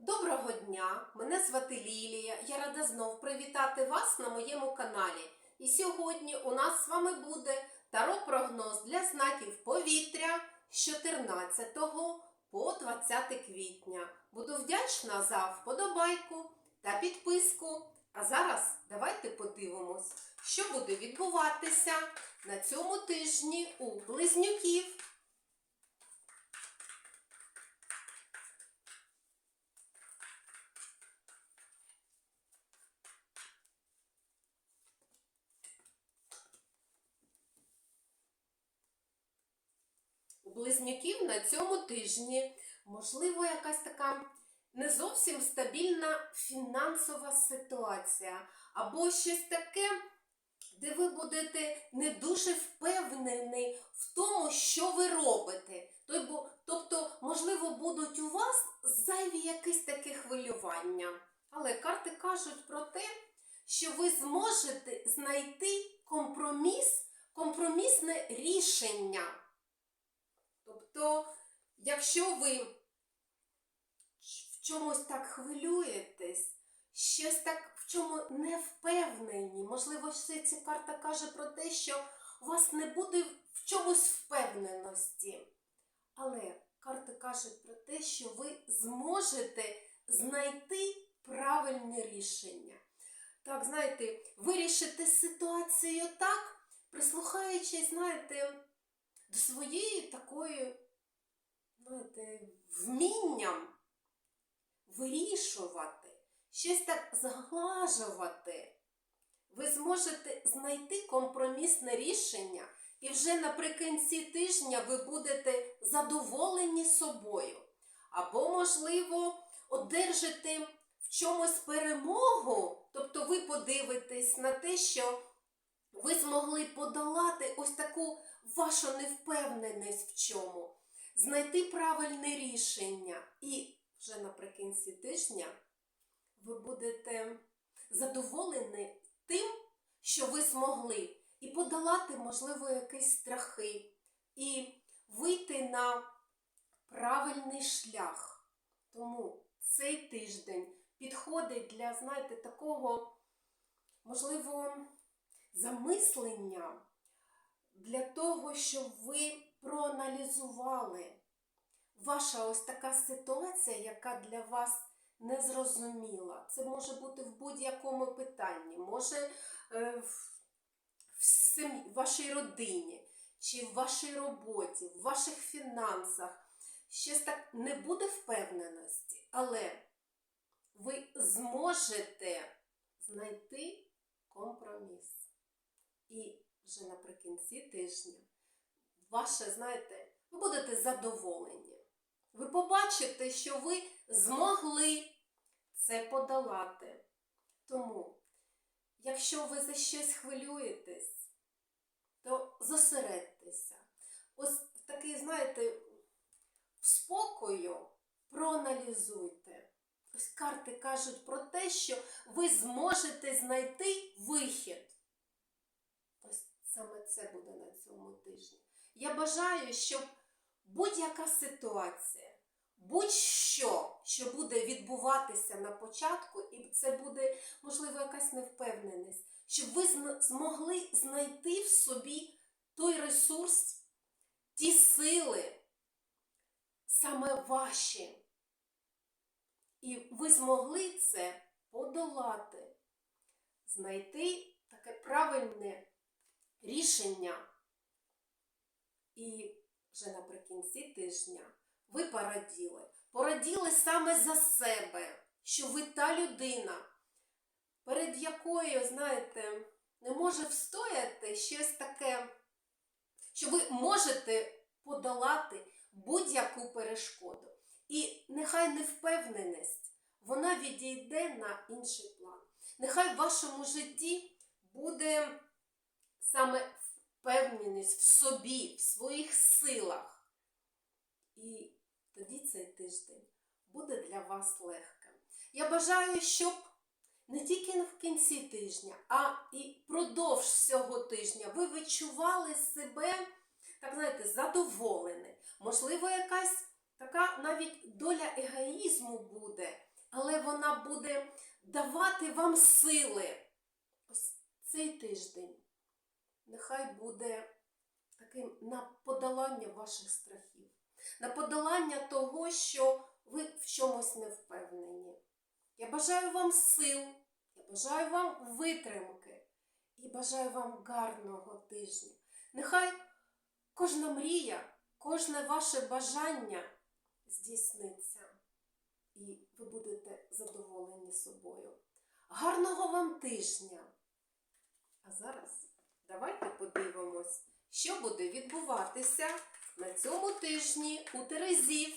Доброго дня! Мене звати Лілія. Я рада знов привітати вас на моєму каналі. І сьогодні у нас з вами буде таро-прогноз для знаків повітря з 14 по 20 квітня. Буду вдячна за вподобайку та підписку. А зараз давайте подивимось, що буде відбуватися на цьому тижні у близнюків. Близнюків на цьому тижні можливо якась така не зовсім стабільна фінансова ситуація, або щось таке, де ви будете не дуже впевнені в тому, що ви робите. Тобто, тобто, можливо, будуть у вас зайві якісь такі хвилювання. Але карти кажуть про те, що ви зможете знайти компроміс, компромісне рішення. Тобто, якщо ви в чомусь так хвилюєтесь, щось так в чому не впевнені, можливо, ця карта каже про те, що у вас не буде в чомусь впевненості. Але карти кажуть про те, що ви зможете знайти правильне рішення. Так, знаєте, вирішити ситуацію так, прислухаючись, знаєте, до своєї такої, знаєте, вмінням вирішувати, щось так зглажувати. Ви зможете знайти компромісне рішення, і вже наприкінці тижня ви будете задоволені собою. Або, можливо, одержите в чомусь перемогу, тобто ви подивитесь на те, що ви змогли подолати ось таку вашу невпевненість в чому, знайти правильне рішення. І вже наприкінці тижня ви будете задоволені тим, що ви змогли, і подолати, можливо, якісь страхи, і вийти на правильний шлях. Тому цей тиждень підходить для, знаєте, такого, можливо, замислення для того, щоб ви проаналізували ваша ось така ситуація, яка для вас незрозуміла. Це може бути в будь-якому питанні, може е, в, сім'ї, в вашій родині, чи в вашій роботі, в ваших фінансах. Щось так не буде впевненості, але ви зможете знайти компроміс. І вже наприкінці тижня ваше, знаєте, ви будете задоволені. Ви побачите, що ви змогли це подолати. Тому, якщо ви за щось хвилюєтесь, то зосередьтеся. Ось такий, знаєте, в спокою проаналізуйте. Ось карти кажуть про те, що ви зможете знайти вихід. Саме це буде на цьому тижні. Я бажаю, щоб будь-яка ситуація, будь-що, що буде відбуватися на початку, і це буде, можливо, якась невпевненість, щоб ви змогли знайти в собі той ресурс, ті сили, саме ваші. І ви змогли це подолати, знайти таке правильне рішення. І вже наприкінці тижня ви пораділи. Пораділи саме за себе, що ви та людина, перед якою, знаєте, не може встояти щось таке, що ви можете подолати будь-яку перешкоду. І нехай невпевненість, вона відійде на інший план. Нехай в вашому житті буде саме впевненість в собі, в своїх силах. І тоді цей тиждень буде для вас легким. Я бажаю, щоб не тільки в кінці тижня, а і продовж всього тижня ви відчували себе, так знаєте, задоволені. Можливо, якась така навіть доля егоїзму буде, але вона буде давати вам сили. Ось цей тиждень нехай буде таким на подолання ваших страхів, на подолання того, що ви в чомусь не впевнені. Я бажаю вам сил, я бажаю вам витримки і бажаю вам гарного тижня. Нехай кожна мрія, кожне ваше бажання здійсниться, і ви будете задоволені собою. Гарного вам тижня! А зараз давайте подивимось, що буде відбуватися на цьому тижні у Терезів.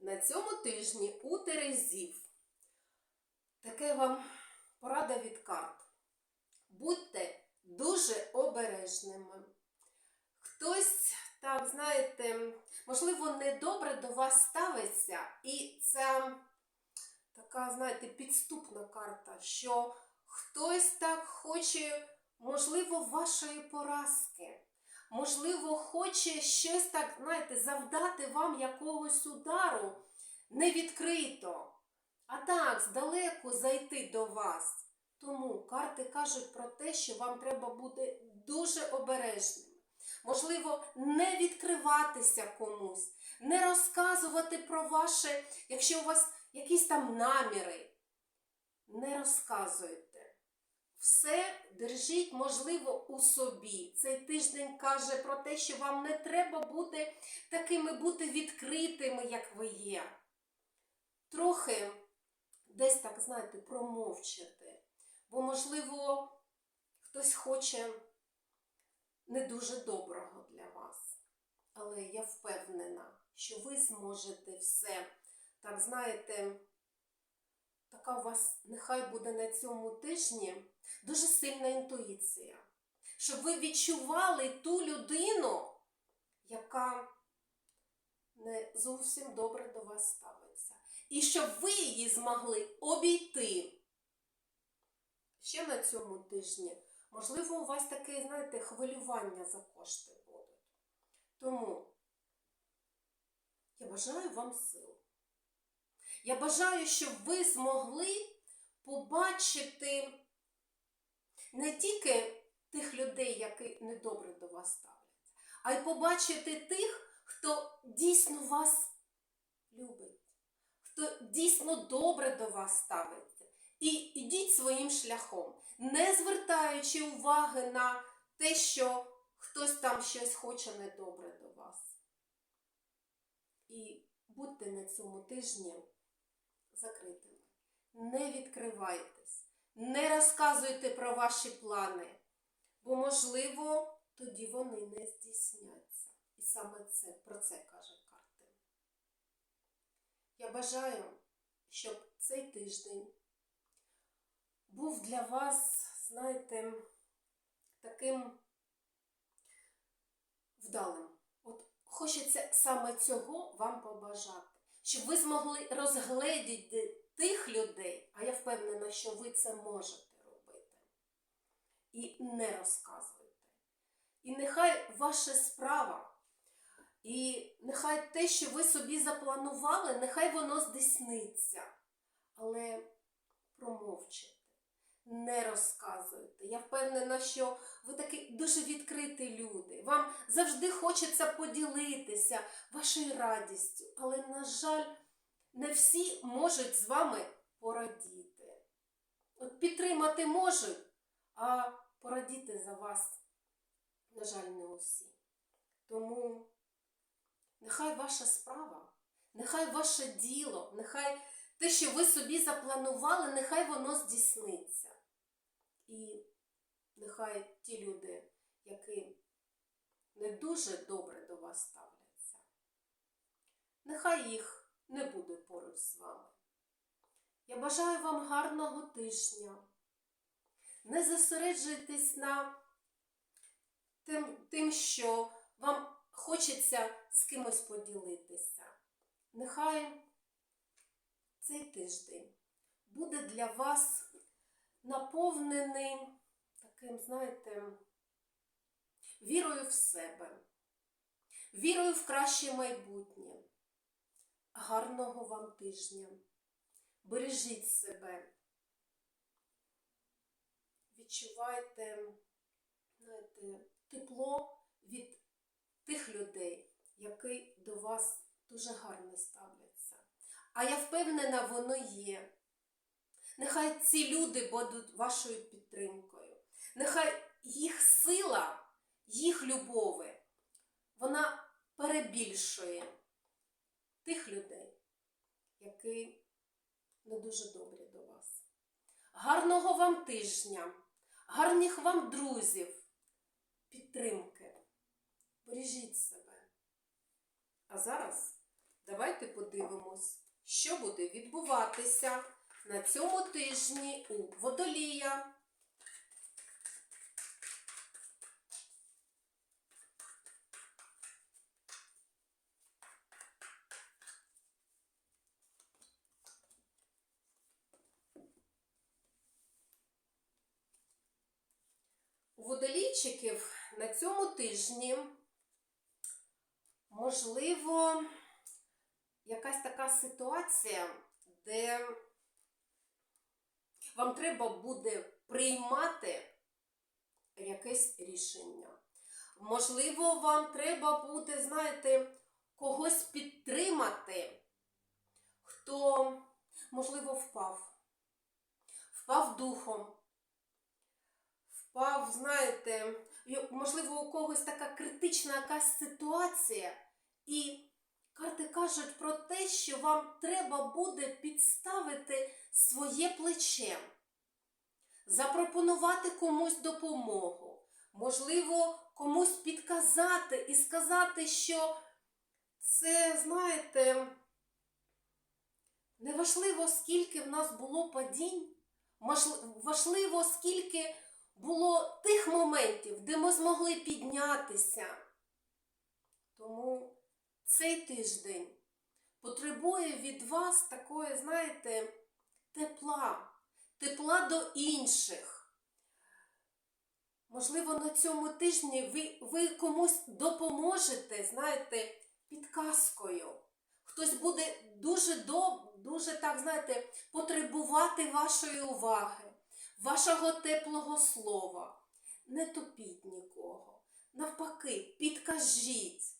На цьому тижні у Терезів. Таке вам порада від карт. Будьте дуже обережними. Хтось, так, знаєте, можливо, недобре до вас ставиться, і це така, знаєте, підступна карта, що хтось так хоче, можливо, вашої поразки. Можливо, хоче щось так, знаєте, завдати вам якогось удару не відкрито, а так, здалеку зайти до вас. Тому карти кажуть про те, що вам треба бути дуже обережним. Можливо, не відкриватися комусь, не розказувати про ваше, якщо у вас якісь там наміри. Не розказуйте. Все держіть, можливо, у собі. Цей тиждень каже про те, що вам не треба бути такими бути відкритими, як ви є. Трохи десь так, знаєте, промовчати. Бо, можливо, хтось хоче не дуже доброго для вас. Але я впевнена, що ви зможете все. Так, знаєте, така у вас нехай буде на цьому тижні дуже сильна інтуїція. Щоб ви відчували ту людину, яка не зовсім добре до вас ставиться. І щоб ви її змогли обійти. Ще на цьому тижні, можливо, у вас таке, знаєте, хвилювання за кошти будуть. Тому я бажаю вам сил. Я бажаю, щоб ви змогли побачити не тільки тих людей, які недобре до вас ставляться, а й побачити тих, хто дійсно вас любить, хто дійсно добре до вас ставиться. І йдіть своїм шляхом, не звертаючи уваги на те, що хтось там щось хоче недобре до вас. І будьте на цьому тижні закритими. Не відкривайтесь, не розказуйте про ваші плани, бо, можливо, тоді вони не здійсняться. І саме це, про це каже карти. Я бажаю, щоб цей тиждень був для вас, знаєте, таким вдалим. От хочеться саме цього вам побажати, щоб ви змогли розгледіти тих людей, а я впевнена, що ви це можете робити. І не розказуйте. І нехай ваша справа, і нехай те, що ви собі запланували, нехай воно здійсниться. Але промовчите не розказуйте. Я впевнена, що ви такі дуже відкриті люди. Вам завжди хочеться поділитися вашою радістю, але, на жаль, не всі можуть з вами порадіти. От підтримати можуть, а порадіти за вас, на жаль, не усі. Тому нехай ваша справа, нехай ваше діло, нехай те, що ви собі запланували, нехай воно здійсниться. І нехай ті люди, які не дуже добре до вас ставляться, нехай їх не буде поруч з вами. Я бажаю вам гарного тижня. Не зосереджуйтесь на тим, тим, що вам хочеться з кимось поділитися. Нехай цей тиждень буде для вас наповнений таким, знаєте, вірою в себе, вірою в краще майбутнє. Гарного вам тижня. Бережіть себе. Відчувайте знаєте, тепло від тих людей, які до вас дуже гарно ставляться. А я впевнена, воно є. Нехай ці люди будуть вашою підтримкою. Нехай їх сила, їх любови, вона перебільшує тих людей, які не дуже добрі до вас. Гарного вам тижня, гарних вам друзів, підтримки. Бережіть себе. А зараз давайте подивимось, що буде відбуватися на цьому тижні у водолія. У водолійчиків на цьому тижні можливо якась така ситуація, де вам треба буде приймати якесь рішення. Можливо, вам треба буде, знаєте, когось підтримати, хто, можливо, впав, впав духом впав, знаєте, можливо, у когось така критична якась ситуація, і карти кажуть про те, що вам треба буде підставити своє плече, запропонувати комусь допомогу, можливо, комусь підказати і сказати, що це, знаєте, неважливо, скільки в нас було падінь, важливо, скільки було тих моментів, де ми змогли піднятися. Тому цей тиждень потребує від вас такої, знаєте, тепла, тепла до інших. Можливо, на цьому тижні ви, ви комусь допоможете, знаєте, підказкою. Хтось буде дуже доб, дуже так, знаєте, потребувати вашої уваги вашого теплого слова. Не топіть нікого. Навпаки, підкажіть.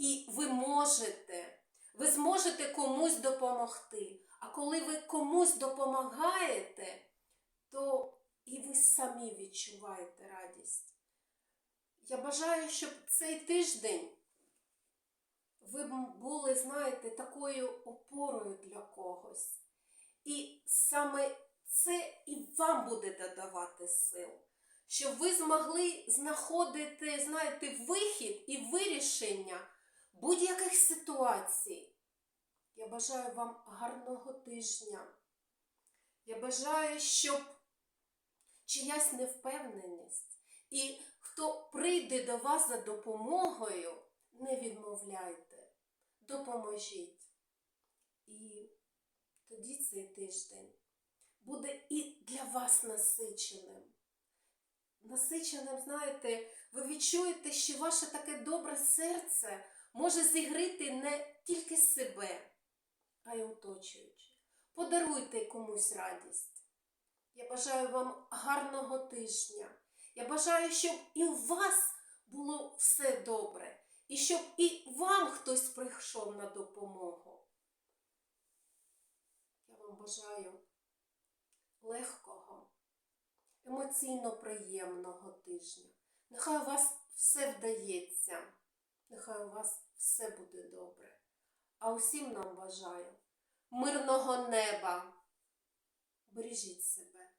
І ви можете, ви зможете комусь допомогти. А коли ви комусь допомагаєте, то і ви самі відчуваєте радість. Я бажаю, щоб цей тиждень ви були, знаєте, такою опорою для когось. І саме це і вам буде додавати сил, щоб ви змогли знаходити, знаєте, вихід і вирішення будь-яких ситуацій. Я бажаю вам гарного тижня. Я бажаю, щоб чиясь невпевненість і хто прийде до вас за допомогою, не відмовляйте, допоможіть. І тоді цей тиждень буде і для вас насиченим. Насиченим, знаєте, ви відчуєте, що ваше таке добре серце може зігріти не тільки себе, а й оточуючи. Подаруйте комусь радість. Я бажаю вам гарного тижня. Я бажаю, щоб і у вас було все добре, і щоб і вам хтось прийшов на допомогу. Я вам бажаю легкого, емоційно приємного тижня. Нехай у вас все вдається, нехай у вас все буде добре. А усім нам бажаю мирного неба. Бережіть себе.